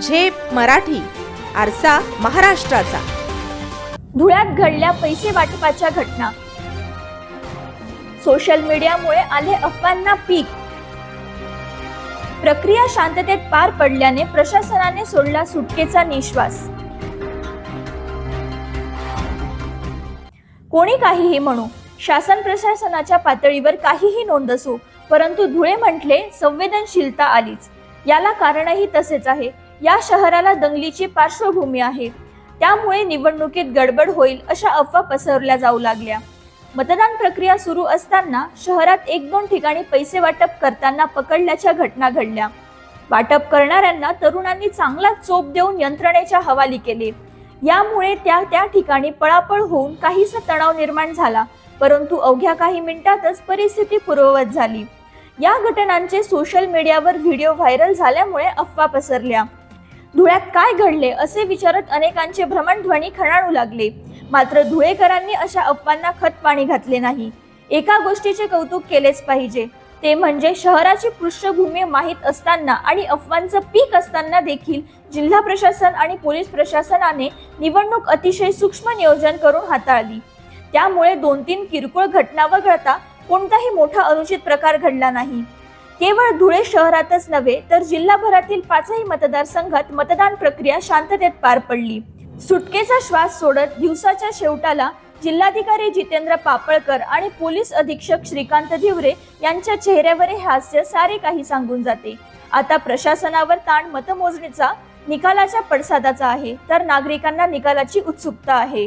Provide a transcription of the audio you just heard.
झेप मराठी आरसा महाराष्ट्राचा. धुळ्यात घडल्या पैसे वाटपाच्या घटना. सोशल मीडियामुळे आले अफवांना पीक. प्रक्रिया शांततेत पार पडल्याने प्रशासनाने सोडला सुटकेचा निश्वास. कोणी काहीही म्हणू शासन प्रशासनाच्या पातळीवर काहीही नोंद असो परंतु धुळे म्हटले संवेदनशीलता आलीच. याला कारणही तसेच आहे. या शहराला दंगलीची पार्श्वभूमी आहे. त्यामुळे निवडणुकीत गडबड होईल अशा अफवा पसरल्या जाऊ लागल्या. मतदान प्रक्रिया सुरू असताना शहरात एक दोन ठिकाणी पैसे वाटप करताना पकडल्याच्या घटना घडल्या. वाटप करणाऱ्यांना तरुणांनी चांगला चोप देऊन यंत्रणेच्या हवाली केले. यामुळे त्या त्या ठिकाणी पळापळ होऊन काहीसा तणाव निर्माण झाला. परंतु अवघ्या काही मिनिटातच परिस्थिती पूर्ववत झाली. या घटनांचे सोशल मीडियावर व्हिडिओ व्हायरल झाल्यामुळे अफवा पसरल्या. धुळ्यात काय घडले असे विचारत अनेकांचे भ्रमणध्वनी खणाळू लागले. मात्र धुळेकरांनी अशा अफवांना खतपाणी घातले नाही. एका गोष्टीचे कौतुक केलेच पाहिजे. ते म्हणजे शहराची पृष्ठभूमी माहीत असताना आणि अफवांचं पीक असताना देखील जिल्हा प्रशासन आणि पोलीस प्रशासनाने निवडणूक अतिशय सूक्ष्म नियोजन करून हाताळली. त्यामुळे दोन तीन किरकोळ घटना वगळता कोणताही मोठा अनुचित प्रकार घडला नाही. केवळ धुळे शहरातच नव्हे तर जिल्हाभरातील पाचही मतदारसंघात मतदान प्रक्रिया शांततेत पार पडली. सुटकेचा श्वास सोडत दिवसाच्या शेवटाला जिल्हाधिकारी जितेंद्र पापळकर आणि पोलीस अधीक्षक श्रीकांत धिवरे यांच्या चेहऱ्यावर हे हास्य सारे काही सांगून जाते. आता प्रशासनावर ताण मतमोजणीचा निकालाच्या पडसादाचा आहे तर नागरिकांना निकालाची उत्सुकता आहे.